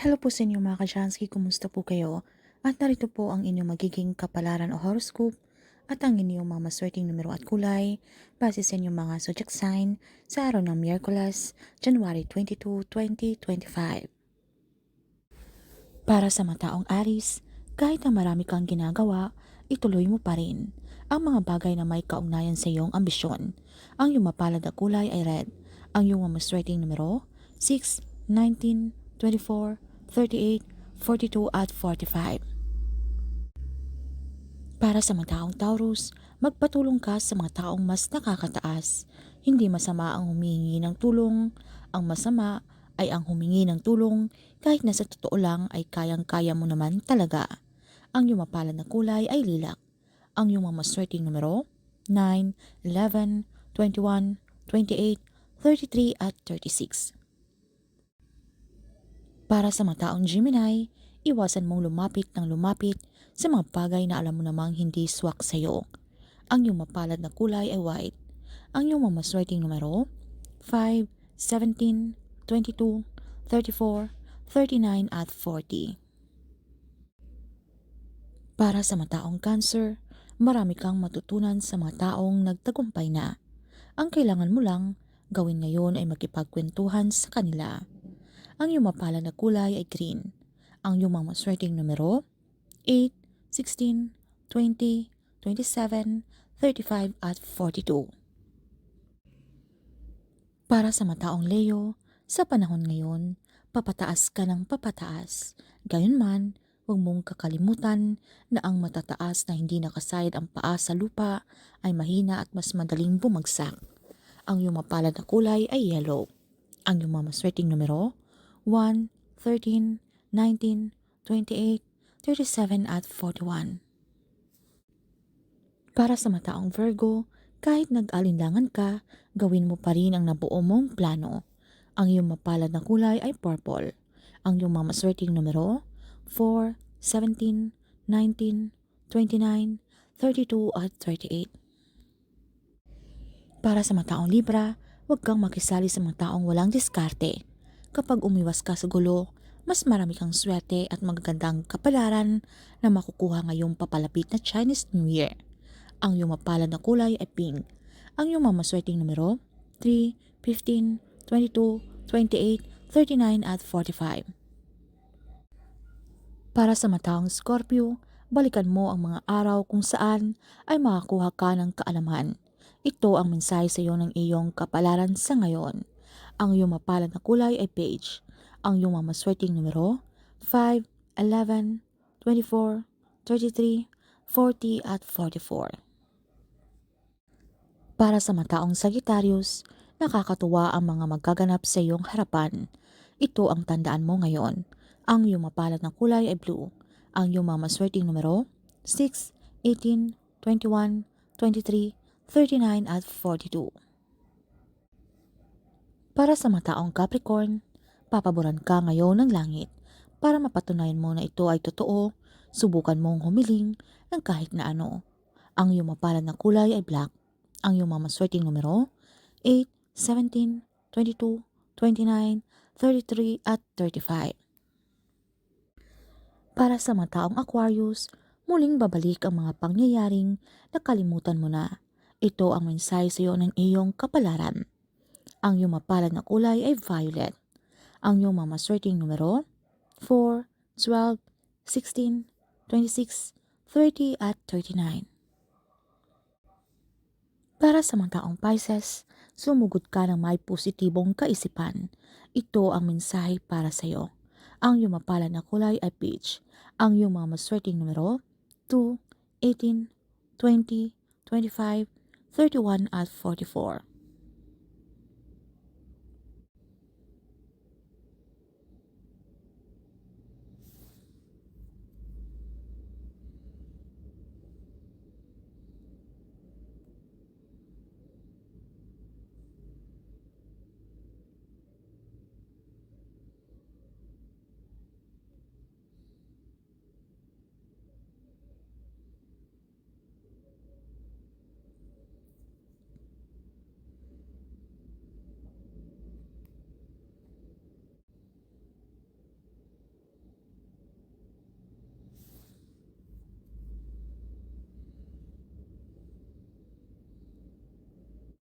Hello po sa inyo mga ka-Jansky, kumusta po kayo? At narito po ang inyong magiging kapalaran o horoscope at ang inyong mga maswerteng numero at kulay base sa inyong mga zodiac sign sa araw ng Miyerkules, January 22, 2025. Para sa mataong Aris, kahit na marami kang ginagawa, ituloy mo pa rin ang mga bagay na may kaugnayan sa iyong ambisyon. Ang iyong mapalad na kulay ay red. Ang iyong mga maswerteng numero, 6, 19, 24, 38, 42 at 45. Para sa mga taong Taurus, magpatulong ka sa mga taong mas nakakataas. Hindi masama ang humingi ng tulong. Ang masama ay ang humingi ng tulong kahit na sa totoo lang ay kayang-kaya mo naman talaga. Ang iyong mapalad na kulay ay lilac. Ang iyong mga maswerteng numero, 9, 11, 21, 28, 33 at 36. Para sa mga taong Gemini, iwasan mong lumapit ng lumapit sa mga bagay na alam mo namang hindi swak sa iyo. Ang iyong mapalad na kulay ay white. Ang iyong mamaswerteng numero, 5, 17, 22, 34, 39 at 40. Para sa mga taong Cancer, marami kang matutunan sa mga taong nagtagumpay na. Ang kailangan mo lang gawin ngayon ay makipagkwentuhan sa kanila. Ang iyong mapalad na kulay ay green. Ang iyong mga maswerteng numero, 8, 16, 20, 27, 35 at 42. Para sa mataong Leo, sa panahon ngayon, papataas ka ng papataas. Gayunman, huwag mong kakalimutan na ang matataas na hindi nakasayad ang paa sa lupa ay mahina at mas madaling bumagsak. Ang iyong mapalad na kulay ay yellow. Ang iyong mga maswerteng numero, 1, 13, 19, 28, 37 at 41. Para sa mataong Virgo, kahit nag-alinlangan ka, gawin mo pa rin ang nabuo mong plano. Ang iyong mapalad na kulay ay purple. Ang iyong mga numero, 4, 17, 19, 29, 32 at 38. Para sa mataong Libra, huwag kang makisali sa mga taong walang diskarte. Kapag umiwas ka sa gulo, mas marami kang swerte at magagandang kapalaran na makukuha ngayong papalapit na Chinese New Year. Ang iyong mapalad na kulay ay pink. Ang iyong mamaswerteng numero, 3, 15, 22, 28, 39 at 45. Para sa mataong Scorpio, balikan mo ang mga araw kung saan ay makakuha ka ng kaalaman. Ito ang mensahe sa iyo ng iyong kapalaran sa ngayon. Ang iyong mapalad na kulay ay beige. Ang iyong mamaswerteng numero, 5, 11, 24, 33, 40 at 44. Para sa mataong Sagittarius, nakakatuwa ang mga magaganap sa iyong harapan. Ito ang tandaan mo ngayon. Ang iyong mapalad na kulay ay blue. Ang iyong mga maswerteng numero, 6, 18, 21, 23, 39 at 42. Para sa mataong Capricorn, papaboran ka ngayon ng langit. Para mapatunayan mo na ito ay totoo, subukan mong humiling ng kahit na ano. Ang iyong mapalad na kulay ay black. Ang iyong mga maswerteng numero, 8, 17, 22, 29, 33 at 35. Para sa mga taong Aquarius, muling babalik ang mga pangyayaring nakalimutan mo na. Ito ang mensahe sa iyo ng iyong kapalaran. Ang iyong mapalad na kulay ay violet. Ang iyong mga maswerteng numero, 4, 12, 16, 26, 30 at 39. Para sa mga taong Pisces, sumugod ka ng may positibong kaisipan. Ito ang mensahe para sa iyo. Ang iyong mapalad na kulay ay peach. Ang iyong mga maswerteng numero, 2, 18, 20, 25, 31 at 44.